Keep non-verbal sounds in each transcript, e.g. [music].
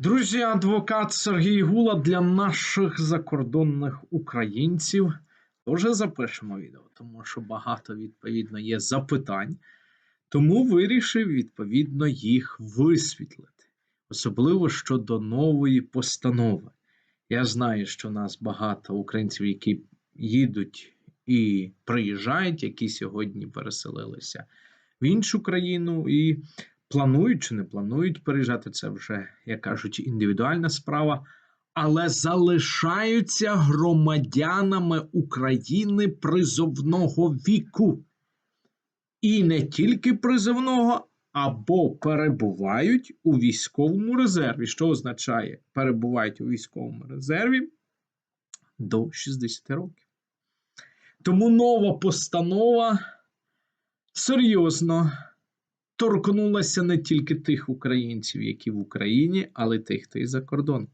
Друзі, адвокат Сергій Гула для наших закордонних українців. Теж запишемо відео, тому що багато відповідно є запитань. Тому вирішив відповідно їх висвітлити, особливо щодо нової постанови. Я знаю, що нас багато українців, які їдуть і приїжджають, які сьогодні переселилися в іншу країну, і планують чи не планують переїжджати, це вже, як кажуть, індивідуальна справа, але залишаються громадянами України призовного віку. І не тільки призовного, або перебувають у військовому резерві. Що означає перебувають у військовому резерві до 60 років. Тому нова постанова серйозно торкнулася не тільки тих українців, які в Україні, але й тих, хто і за кордоном.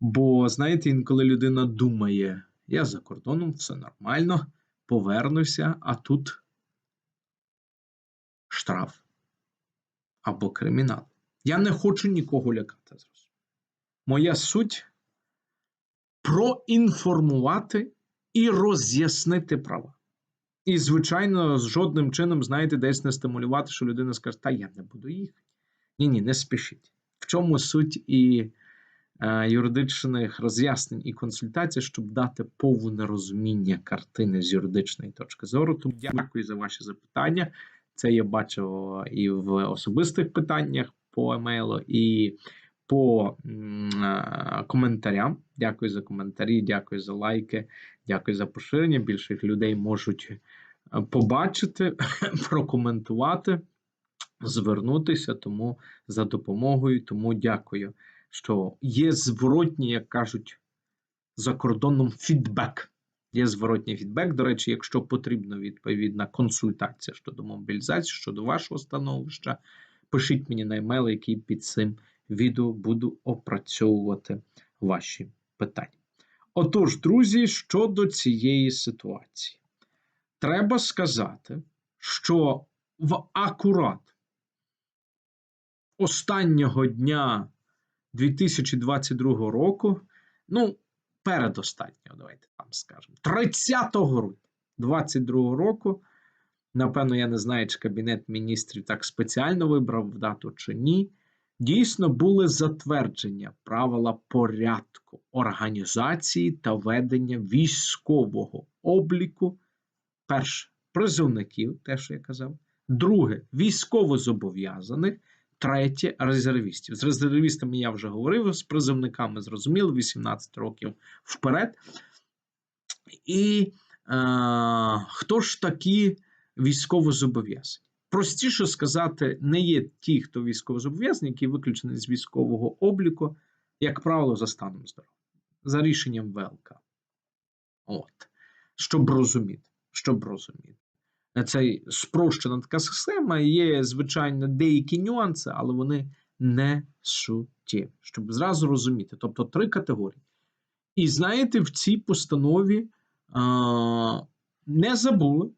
Бо, знаєте, інколи людина думає, я за кордоном, все нормально, повернуся, а тут штраф або кримінал. Я не хочу нікого лякати. Моя суть проінформувати і роз'яснити права. І, звичайно, з жодним чином, знаєте, десь не стимулювати, що людина скаже, та я не буду їхати. Ні, ні, не спішіть. В чому суть і е, юридичних роз'яснень і консультацій, щоб дати повне розуміння картини з юридичної точки зору. Тому дякую за ваші запитання. Це я бачив і в особистих питаннях по емейлу, і по е, коментарям. Дякую за коментарі, дякую за лайки, дякую за поширення. Більше людей можуть е, побачити, [laughs] прокоментувати, звернутися тому за допомогою. Тому дякую, що є зворотні, як кажуть, за кордоном фідбек. Є зворотній фідбек. До речі, якщо потрібна відповідна консультація щодо мобілізації, щодо вашого становища, пишіть мені на емейл, який під цим відео буду опрацьовувати ваші питання. Отож, друзі, щодо цієї ситуації, треба сказати, що в акурат останнього дня 2022 року, ну, передостаннього, давайте там скажемо, 30 грудня 2022 року. Напевно, я не знаю, чи Кабінет міністрів так спеціально вибрав дату чи ні. Дійсно були затвердження правила порядку організації та ведення військового обліку. Перше призовників, те, що я казав, друге військовозобов'язаних, третє резервістів. З резервістами я вже говорив, з призовниками зрозуміло, 18 років вперед. І е, хто ж такі військовозобов'язані? Простіше сказати, не є ті, хто військовозобов'язані, які виключені з військового обліку, як правило, за станом здоров'я, за рішенням ВЛК. От. Щоб розуміти, щоб розуміти. Це спрощена така система, є, звичайно, деякі нюанси, але вони не суттєві, щоб зразу розуміти. Тобто три категорії. І знаєте, в цій постанові а, не забули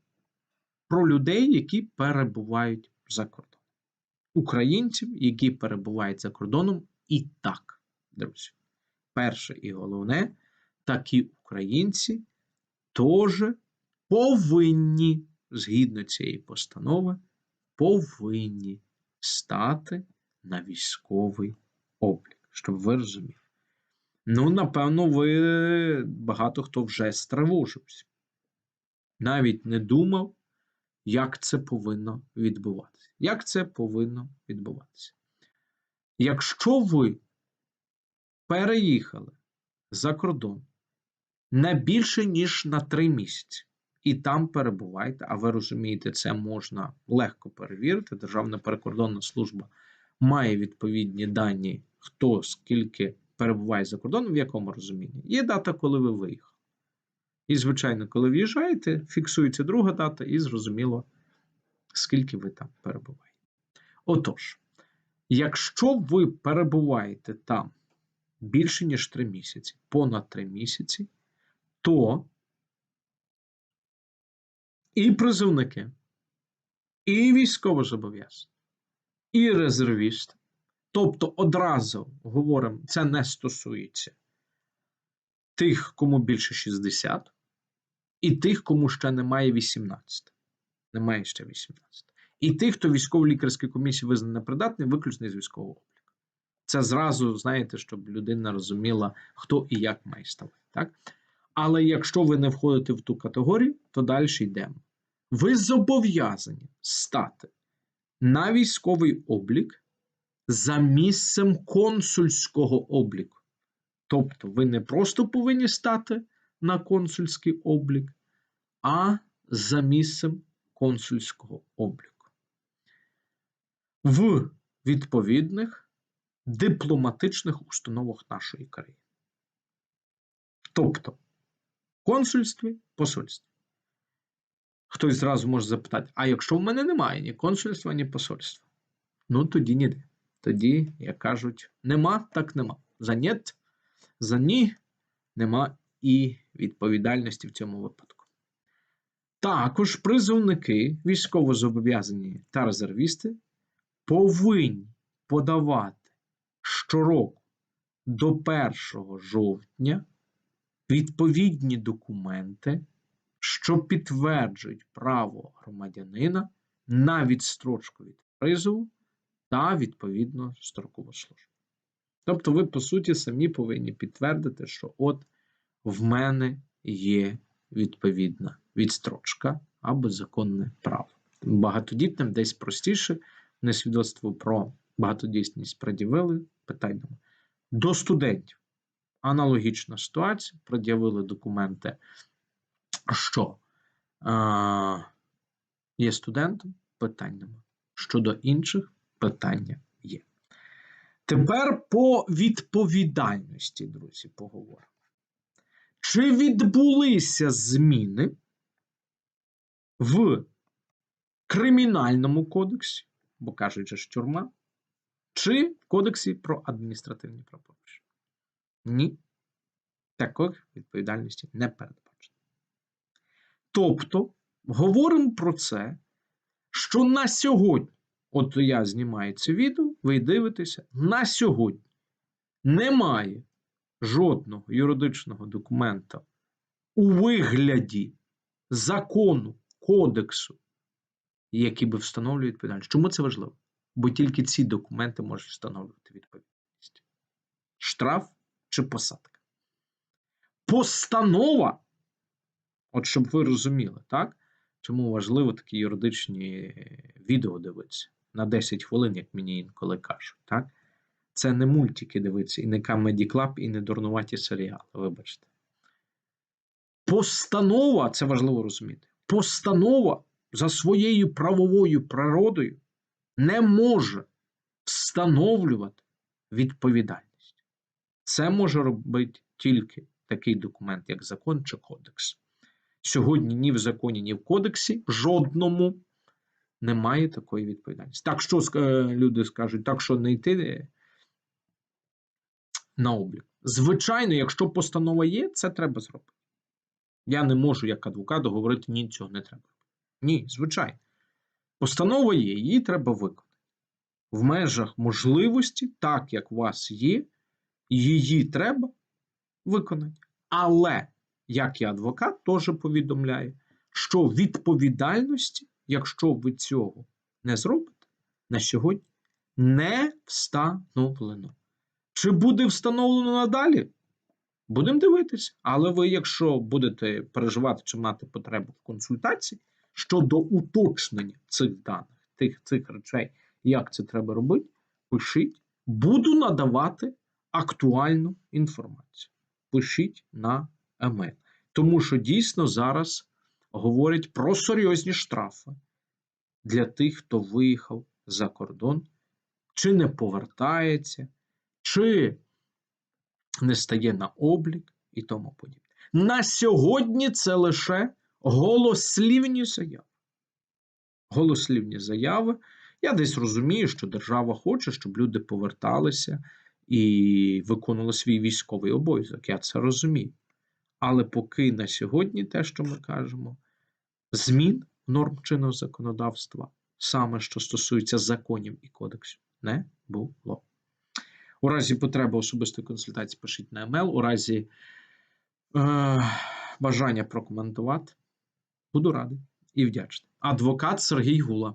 про людей, які перебувають за кордоном. Українців, які перебувають за кордоном, і так, друзі. Перше і головне, такі українці теж повинні, згідно цієї постанови, повинні стати на військовий облік, щоб ви розуміли. Ну, напевно, ви багато хто вже стривожився. Навіть не думав, як це повинно відбуватися. Як це повинно відбуватися? Якщо ви переїхали за кордон не більше, ніж на три місяці, і там перебуваєте, а ви розумієте, це можна легко перевірити. Державна перекордонна служба має відповідні дані, хто скільки перебуває за кордоном, в якому розумінні. Є дата, коли ви виїхали. І, звичайно, коли в'їжджаєте, фіксується друга дата, і зрозуміло, скільки ви там перебуваєте. Отож, якщо ви перебуваєте там більше, ніж 3 місяці, понад 3 місяці, то і призовники, і військовозобов'язані, і резервісти, Тобто одразу говоримо, це не стосується тих, кому більше 60, і тих, кому ще немає 18. Немає ще 18. І тих, хто військово-лікарській комісії визнаний непридатний, виключний з військового обліку. Це зразу, знаєте, щоб людина розуміла, хто і як має ставити. Так? Але якщо ви не входите в ту категорію, то далі йдемо. Ви зобов'язані стати на військовий облік за місцем консульського обліку. Тобто, ви не просто повинні стати на консульський облік, а за місцем консульського обліку. В відповідних дипломатичних установах нашої країни. Тобто, консульстві, посольстві. Хтось зразу може запитати: а якщо в мене немає ні консульства, ні посольства? Ну тоді ніде. Тоді, як кажуть, нема, так нема. За нєт, за ні, нема і відповідальності в цьому випадку. Також призовники, військовозобов'язані та резервісти повинні подавати щороку до 1 жовтня відповідні документи, що підтверджують право громадянина на відстрочку від призову та відповідно строкову службу. Тобто, ви, по суті, самі повинні підтвердити, що от в мене є відповідна відстрочка або законне право. Багатодітним десь простіше, не свідоцтво про багатодійсність пред'явили питання до студентів. Аналогічна ситуація, пред'явили документи, що е, є студентом, питань. Щодо інших питання є. Тепер по відповідальності, друзі, поговоримо. Чи відбулися зміни в Кримінальному кодексі, бо кажуть, що тюрма, чи в Кодексі про адміністративні правопорушення? Ні. Такої відповідальності не передбачено. Тобто, говоримо про це, що на сьогодні, от я знімаю це відео, ви дивитеся, на сьогодні немає жодного юридичного документа у вигляді закону, кодексу, який би встановлює відповідальність. Чому це важливо? Бо тільки ці документи можуть встановлювати відповідальність. Штраф чи посадка. Постанова, от щоб ви розуміли, так? Чому важливо такі юридичні відео дивитися на 10 хвилин, як мені інколи кажуть. так? Це не мультики дивитися, і не Comedy Club, і не дурнуваті серіали, вибачте. Постанова, це важливо розуміти. Постанова за своєю правовою природою не може встановлювати відповідальність. Це може робити тільки такий документ, як закон чи кодекс. Сьогодні ні в законі, ні в кодексі жодному немає такої відповідальності. Так що люди скажуть, так що не йти на облік. Звичайно, якщо постанова є, це треба зробити. Я не можу, як адвокат, говорити, ні, цього не треба. Ні, звичайно. Постанова є, її треба виконати. В межах можливості, так як у вас є, її треба виконати. Але, як і адвокат, теж повідомляє, що відповідальності, якщо ви цього не зробите, на сьогодні не встановлено. Чи буде встановлено надалі? Будемо дивитися. Але ви, якщо будете переживати чи мати потребу в консультації щодо уточнення цих даних, тих, цих речей, як це треба робити, пишіть, буду надавати актуальну інформацію. Пишіть на емейл. Тому що дійсно зараз говорять про серйозні штрафи для тих, хто виїхав за кордон, чи не повертається чи не стає на облік і тому подібне. На сьогодні це лише голослівні заяви. Голослівні заяви. Я десь розумію, що держава хоче, щоб люди поверталися і виконували свій військовий обов'язок. Я це розумію. Але поки на сьогодні те, що ми кажемо, змін норм чинного законодавства, саме що стосується законів і кодексів, не було. У разі потреби особистої консультації пишіть на емейл. У разі е, бажання прокоментувати. Буду радий і вдячний. Адвокат Сергій Гула.